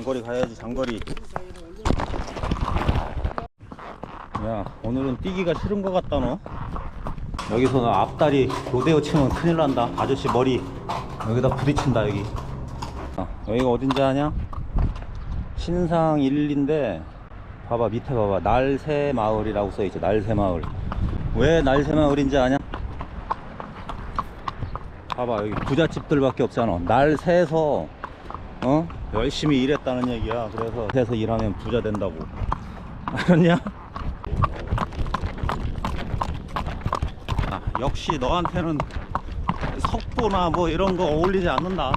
장거리 가야지 장거리. 야 오늘은 뛰기가 싫은 것 같다 너. 여기서 너 앞다리 로데오 치면 큰일 난다. 아저씨 머리 여기다 부딪힌다 여기. 아, 여기가 어딘지 아냐? 신상 1인데 봐봐 밑에 봐봐. 날새 마을이라고 써있죠 날새 마을. 왜 날새 마을인지 아냐? 봐봐 여기 부잣집들 밖에 없잖아. 날 새서 어? 열심히 일했다는 얘기야. 그래서 새서 일하면 부자 된다고. 알았냐? 아, 역시 너한테는 석보나 뭐 이런 거 어울리지 않는다.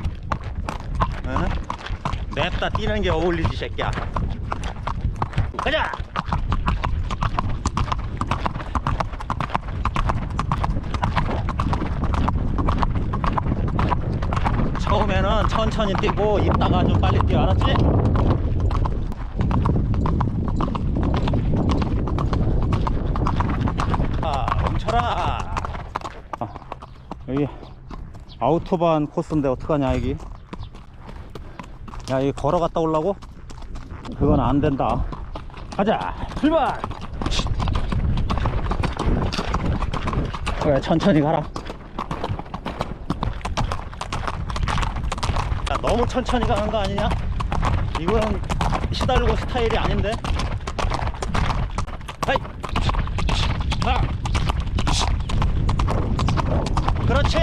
에? 냅다 뛰는 게 어울리지 새끼야. 가자 처음에는 천천히 뛰고 이따가 좀 빨리 뛰어 알았지? 아 멈춰라. 아, 여기 아우토반 코스인데 어떡하냐 여기? 야 여기 걸어갔다 오려고? 그건 안 된다. 가자! 출발! 그래 천천히 가라 너무 천천히 가는 거 아니냐? 이거는 시달고 스타일이 아닌데? 하이! 하! 그렇지!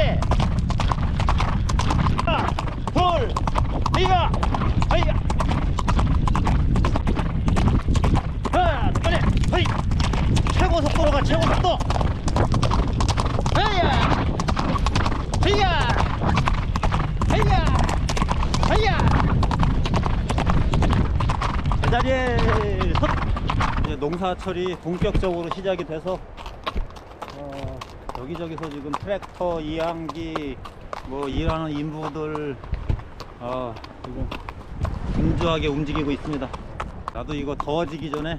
하나, 둘, 네가! 하이야! 하나, 빨리! 하이! 최고 속도로가 최고 속도! 하이야! 하이야! 하이야! 하이야! 제자리에 섰! 농사철이 본격적으로 시작이 돼서 어, 여기저기서 지금 트랙터, 이항기 뭐 일하는 인부들 어, 지금 분주하게 움직이고 있습니다. 나도 이거 더워지기 전에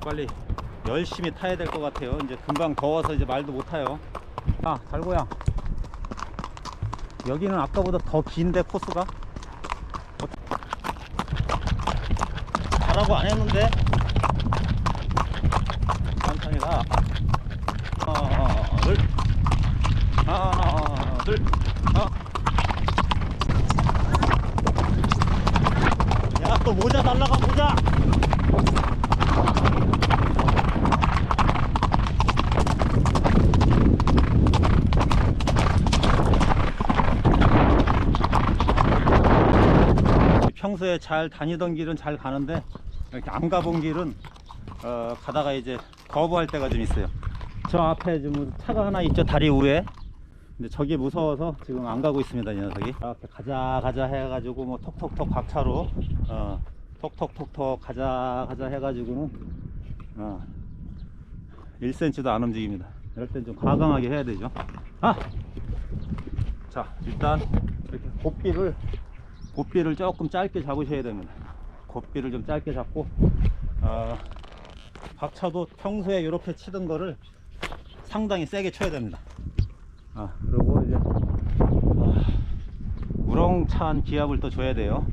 빨리 열심히 타야 될 것 같아요. 이제 금방 더워서 이제 말도 못 타요. 아, 달고야. 여기는 아까보다 더 긴데 코스가? 가라고 안 했는데 천천히 가 하나 둘 하나 둘. 어. 야또 모자 달라가 모자. 평소에 잘 다니던 길은 잘 가는데 이렇게 안 가본 길은 어, 가다가 이제 거부할 때가 좀 있어요. 저 앞에 지금 차가 하나 있죠 다리 위에. 근데 저게 무서워서 지금 안 가고 있습니다 이 녀석이. 이렇게 가자 가자 해가지고 뭐 톡톡톡 각차로 어, 톡톡톡톡 가자 가자 해가지고는 어, 1cm도 안 움직입니다. 이럴 땐 좀 과감하게 해야 되죠. 아! 자 일단 이렇게 고삐를 고삐를 조금 짧게 잡으셔야 됩니다. 고삐를 좀 짧게 잡고 어, 박차도 평소에 이렇게 치던 거를 상당히 세게 쳐야 됩니다. 아 그리고 이제 아, 우렁찬 기압을 또 줘야 돼요.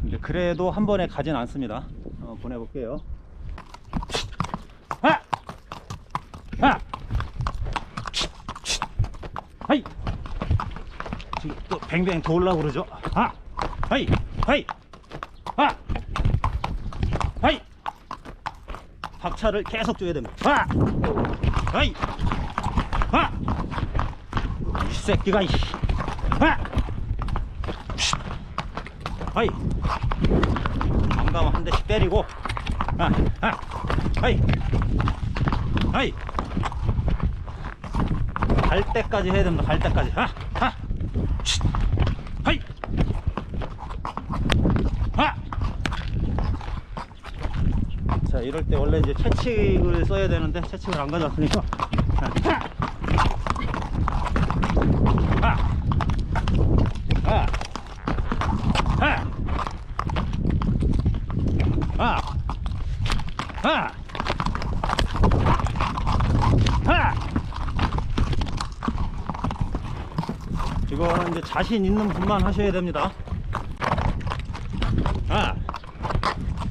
근데 그래도 한 번에 가진 않습니다. 어, 보내볼게요. 하! 하! 하이! 지금 또 뱅뱅 돌라고 그러죠? 하! 하이! 하이! 하! 하이! 박차를 계속 줘야 됩니다. 하! 하이! 하! 이 새끼가, 이 하! 하이! 안 가면 한 대씩 때리고, 하! 하! 하이! 하이! 갈 때까지 해야 됩니다. 갈 때까지. 하! 하! 쉿! 하이! 하! 자 이럴 때 원래 이제 채찍을 써야 되는데 채찍을 안 가져왔으니까! 하! 하! 하! 이거는 이제 자신 있는 분만 하셔야 됩니다. 아,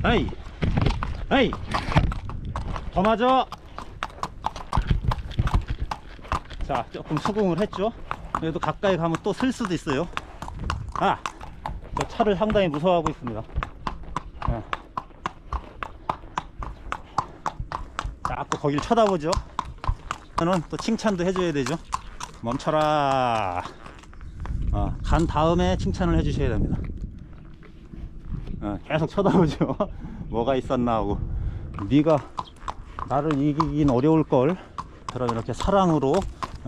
에이 에이 더 맞아. 자 조금 수긍을 했죠. 그래도 가까이 가면 또 쓸 수도 있어요. 아! 저 차를 상당히 무서워하고 있습니다. 아. 자꾸 거길 쳐다보죠. 저는 또 칭찬도 해줘야 되죠. 멈춰라. 어, 간 다음에 칭찬을 해주셔야 됩니다. 어, 계속 쳐다보죠 뭐가 있었나 하고 네가 나를 이기긴 어려울걸. 그럼 이렇게 사랑으로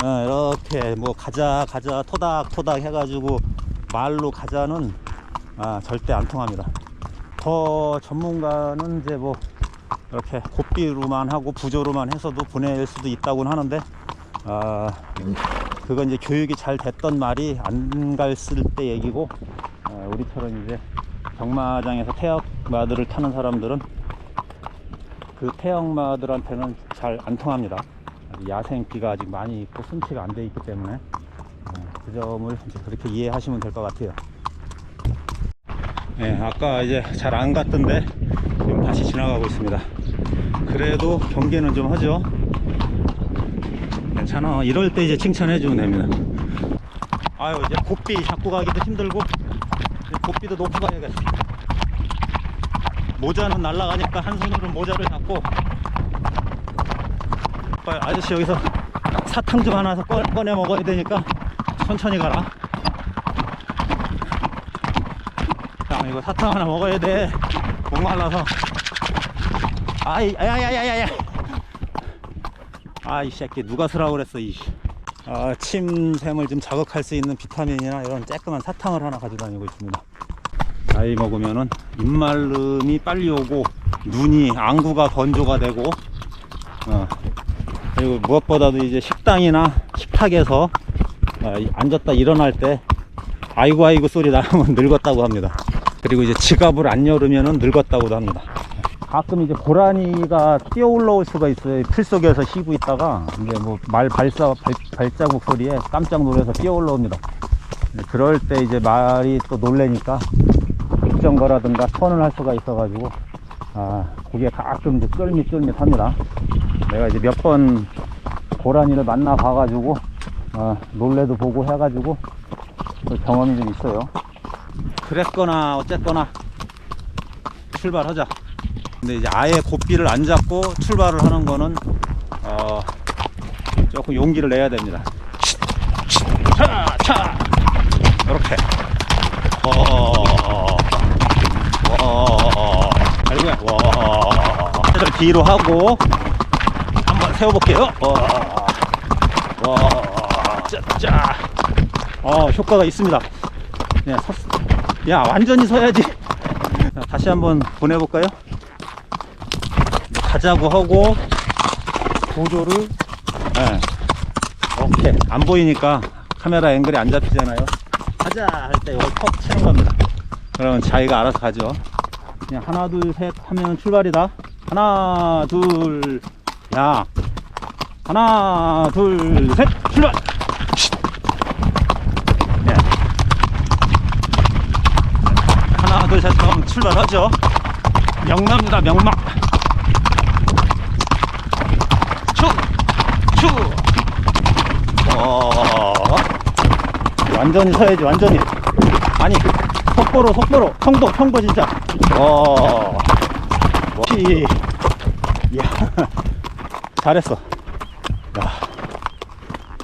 어, 이렇게 뭐 가자 가자 토닥토닥 해가지고 말로 가자는 아, 절대 안 통합니다. 더 전문가는 이제 뭐 이렇게 고삐로만 하고 부조로만 해서도 보낼 수도 있다고는 하는데 아 그건 이제 교육이 잘 됐던 말이 안 갔을 때 얘기고 아, 우리처럼 이제 경마장에서 태역마들을 타는 사람들은 그 태역마들한테는 잘 안 통합니다. 야생기가 아직 많이 있고 순치가 안 돼 있기 때문에 어, 그 점을 이제 그렇게 이해하시면 될 것 같아요. 네, 아까 이제 잘 안 갔던데 지금 다시 지나가고 있습니다. 그래도 경계는 좀 하죠. 괜찮아. 이럴 때 이제 칭찬해 주면 됩니다. 아유, 이제 고삐 잡고 가기도 힘들고, 고삐도 놓고 가야겠어. 모자는 날아가니까 한 손으로 모자를 잡고, 빨리 아저씨 여기서 사탕 좀 하나 꺼, 꺼내 먹어야 되니까 천천히 가라. 자, 이거 사탕 하나 먹어야 돼. 목말라서. 아이, 야야야야야. 아, 이 새끼 누가 쓰라고 그랬어, 이. 아, 침샘을 좀 자극할 수 있는 비타민이나 이런 쬐끄만 사탕을 하나 가지고 다니고 있습니다. 나이 먹으면은 입말름이 빨리 오고 눈이 안구가 건조가 되고 어, 그리고 무엇보다도 이제 식당이나 식탁에서 어, 이- 앉았다 일어날 때 아이고 아이고 소리 나면 늙었다고 합니다. 그리고 이제 지갑을 안 열으면은 늙었다고도 합니다. 가끔 이제 고라니가 뛰어 올라올 수가 있어요. 풀 속에서 쉬고 있다가 이제 뭐 말 발사 발, 발자국 소리에 깜짝 놀라서 뛰어 올라옵니다. 네, 그럴 때 이제 말이 또 놀래니까 급 정거라든가 턴을 할 수가 있어가지고 아 그게 가끔 이제 쫄깃쫄깃합니다. 내가 이제 몇 번 고라니를 만나 봐가지고 아, 놀래도 보고 해가지고 그 경험이 좀 있어요. 그랬거나 어쨌거나 출발하자. 근데 이제 아예 고삐를 안 잡고 출발을 하는 거는 어, 조금 용기를 내야 됩니다. 차, 차, 이렇게. 와, 와, 아이고야, 와. pedal 뒤로 하고 한번 세워볼게요. 와, 와, 짜, 짜. 어, 효과가 있습니다. 야, 섰, 야, 완전히 서야지. 자, 다시 한번 보내볼까요? 가자고 하고 보조를 예. 오케이 안 보이니까 카메라 앵글이 안 잡히잖아요 가자 할 때 이걸 턱 치는 겁니다 그러면 자기가 알아서 가죠 그냥 하나 둘 셋 하면 출발이다 하나 둘 야 하나 둘 셋 출발 예. 하나 둘 셋 하면 출발하죠 명망이다 명망 추! 추! 어... 완전히 서야지, 완전히. 아니, 속보로, 속보로. 청도, 청도 진짜. 어... 피. 이야. 잘했어. 야.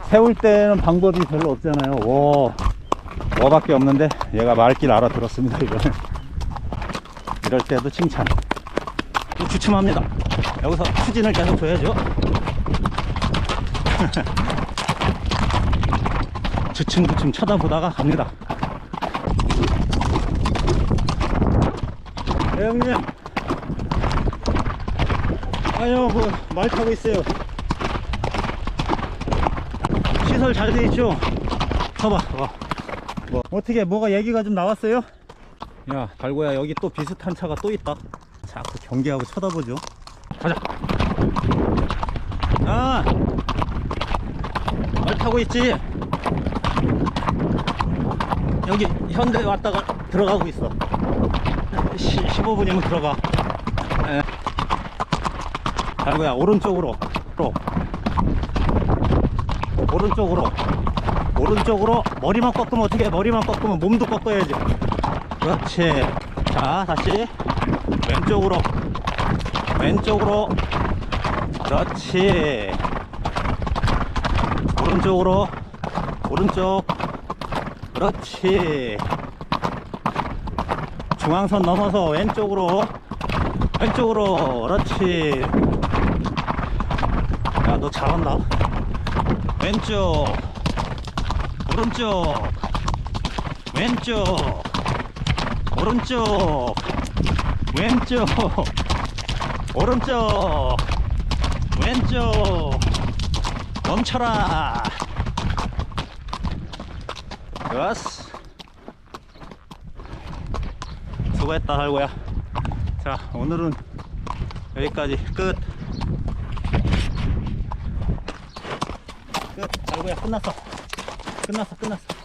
세울 때는 방법이 별로 없잖아요. 워. 워밖에 없는데, 얘가 말길 알아들었습니다, 이거는. 이럴 때도 칭찬. 또 주춤합니다. 여기서 추진을 계속 줘야죠. 주춤주춤 쳐다보다가 갑니다. 형님. 아유, 뭐, 말 타고 있어요. 시설 잘 돼 있죠? 봐봐, 와. 뭐, 어떻게, 뭐가 얘기가 좀 나왔어요? 야, 달고야, 여기 또 비슷한 차가 또 있다. 자꾸 경계하고 쳐다보죠. 가자. 아, 말 타고 있지. 여기 현대 왔다가 들어가고 있어. 15분이면 들어가. 에. 달구야 오른쪽으로. 또 오른쪽으로. 오른쪽으로 머리만 꺾으면 어떻게 해? 머리만 꺾으면 몸도 꺾어야지. 그렇지. 자 다시. 왼쪽으로. 왼쪽으로. 그렇지. 오른쪽으로. 오른쪽. 그렇지 중앙선 넘어서 왼쪽으로 왼쪽으로. 그렇지. 야 너 잘한다. 왼쪽. 오른쪽. 왼쪽. 오른쪽. 왼쪽. 오른쪽. 왼쪽. 멈춰라. 좋았어 수고했다 할고야 자 오늘은 여기까지 끝 끝. 달고야 끝났어. 끝났어. 끝났어.